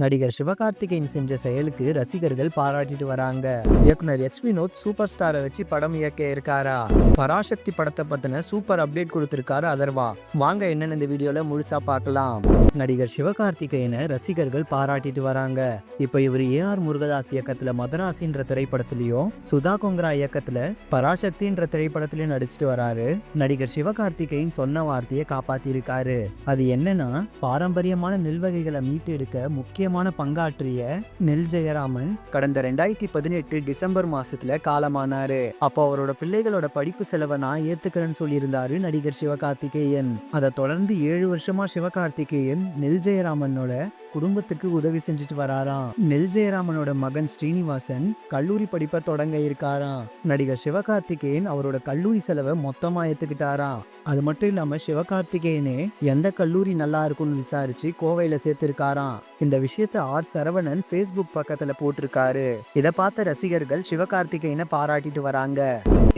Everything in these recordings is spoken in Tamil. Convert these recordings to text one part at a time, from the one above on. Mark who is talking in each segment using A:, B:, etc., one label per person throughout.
A: நடிகர் சிவகார்த்திகேயன் செஞ்ச செயலுக்கு ரசிகர்கள் பாராட்டிட்டு வராங்க. இயக்குனர் எச் வினோத் சூப்பர் ஸ்டாரை வச்சு படம் இயக்க இருக்காரா? பராசக்தி படத்தை பத்தின சூப்பர் அப்டேட் கொடுத்திருக்காரு அதர்வா. வாங்க என்னன்னு இந்த வீடியோல முழுசா பார்க்கலாம். நடிகர் சிவகார்த்திகேயனை ரசிகர்கள் பாராட்டிட்டு வராங்க. இப்போ இவர் ஏஆர் முருகதாஸ் இயக்கத்துல மதராசின்ற திரைப்படத்திலையும் சுதா கொங்கரா இயக்கத்துல பராசக்தின்ற திரைப்படத்திலையும் நடிச்சிட்டு வராரு. நடிகர் சிவகார்த்திகேயன் சொன்ன வார்த்தையை காப்பாத்திருக்காரு. அது என்னன்னா பாரம்பரியமான நெல் வகைகளை மீட்டெடுக்க முக்கியமான பங்காற்றிய நெல் ஜெயராமன் கடந்த ரெண்டாயிரத்தி பதினெட்டு டிசம்பர் மாசத்துல காலமானாரு. அப்போ அவரோட பிள்ளைகளோட படிப்பு செலவை நான் ஏத்துக்கிறேன்னு சொல்லியிருந்தாரு நடிகர் சிவகார்த்திகேயன். அதை தொடர்ந்து ஏழு வருஷமா சிவகார்த்திகேயன் நெல் ஜெயராமனோட குடும்பத்துக்கு உதவி செஞ்சுட்டு வராராம். நெல் ஜெயராமனோட மகன் ஸ்ரீனிவாசன் கல்லூரி படிப்பை தொடங்க இருக்காராம். நடிகர் சிவகார்த்திகேயன் அவரோட கல்லூரி செலவை மொத்தமா ஏத்துக்கிட்டாராம். அது மட்டும் இல்லாம சிவகார்த்திகேயனே எந்த கல்லூரி நல்லா இருக்கும்னு விசாரிச்சு கோவையில சேர்த்திருக்காராம். இந்த விஷயத்த ஆர் சரவணன் ஃபேஸ்புக் பக்கத்துல போட்டிருக்காரு. இதை பார்த்த ரசிகர்கள் சிவகார்த்திகேயனை பாராட்டிட்டு வராங்க.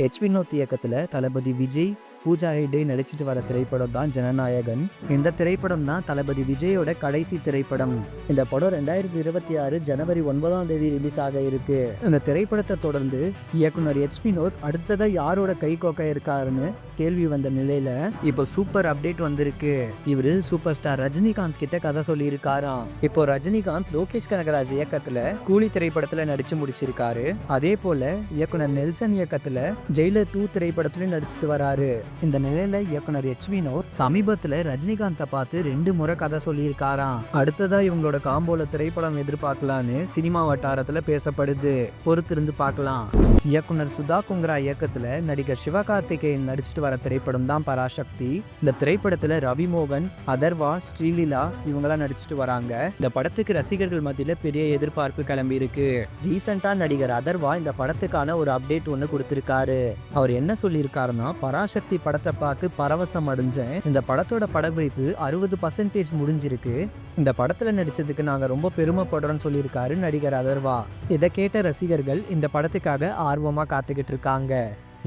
A: எச் வினோத் இயக்கத்துல தளபதி விஜய் பூஜா ஹெய்டே நடிச்சிட்டு வர திரைப்படம் தான் ஜனநாயகன். இந்த திரைப்படம் தான் தளபதி விஜயோட கடைசி திரைப்படம். இந்த படம் ரெண்டாயிரத்தி இருபத்தி ஆறு ஜனவரி ஒன்பதாம் தேதி ரிலீஸ் ஆக இருக்கு. இந்த திரைப்படத்தை தொடர்ந்து இயக்குனர் எச் வினோத் அடுத்ததா யாரோட கை கோக்க இருக்காருன்னு கேள்வி வந்த நிலையில இப்போ சூப்பர் அப்டேட் வந்திருக்கு. இவரு சூப்பர் ஸ்டார் ரஜினிகாந்த் கிட்ட கதை சொல்லி இருக்காராம் இப்போ ரஜினிகாந்த் லோகேஷ் கனகராஜ் இயக்கத்துல கூலி திரைப்படத்துல நடிச்சு முடிச்சிருக்காரு. அதே போல இயக்குனர் நெல்சன் இயக்கத்துல ஜெயிலர் டூ திரைப்படத்துலயும் நடிச்சிட்டு வராரு. இந்த நிலையில இயக்குனர் எச் வினோத் சமீபத்துல ரஜினிகாந்தை பார்த்து ரெண்டு முறை கதை சொல்லியிருக்காராம். அடுத்தது இவங்களோட காம்போல திரைப்படம் எதிர்பார்க்கலான்னு சினிமா வட்டாரத்துல பேசப்படுது. பொறுத்திருந்து பார்க்கலாம். இயக்குனர் சுதா குங்கரா இயக்கத்துல நடிகர் சிவகார்த்திகேயன் நடிச்சிட்டு வர திரைப்படம் தான் பராசக்தி. இந்த திரைப்படத்துல ரவிமோகன் அதர்வா ஸ்ரீலீலா இவங்கெல்லாம் நடிச்சிட்டு வராங்க. இந்த படத்துக்கு ரசிகர்கள் மத்தியில பெரிய எதிர்பார்ப்பு கிளம்பி இருக்கு ரீசெண்டா நடிகர் அதர்வா இந்த படத்துக்கான ஒரு அப்டேட் ஒன்று கொடுத்திருக்காரு. அவர் என்ன சொல்லியிருக்காருன்னா பராசக்தி படத்தை பார்த்து பரவசம் அடைஞ்சேன். இந்த படத்தோட படப்பிடிப்பு அறுபது பர்சன்டேஜ் முடிஞ்சிருக்கு. இந்த படத்தை படத்தில் நடித்ததுக்கு நாங்கள் ரொம்ப பெருமைப்படுறோன்னு சொல்லியிருக்காரு நடிகர் அதர்வா. இதை கேட்ட ரசிகர்கள் இந்த படத்துக்காக ஆர்வமாக காத்துக்கிட்டு இருக்காங்க.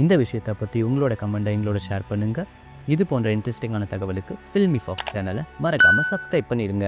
B: இந்த விஷயத்தை பற்றி உங்களோட கமெண்ட்டை எங்களோட ஷேர் பண்ணுங்கள் இது போன்ற இன்ட்ரெஸ்டிங்கான தகவலுக்கு ஃபில்மி ஃபாக்ஸ் சேனலை மறக்காமல் சப்ஸ்கிரைப் பண்ணிடுங்க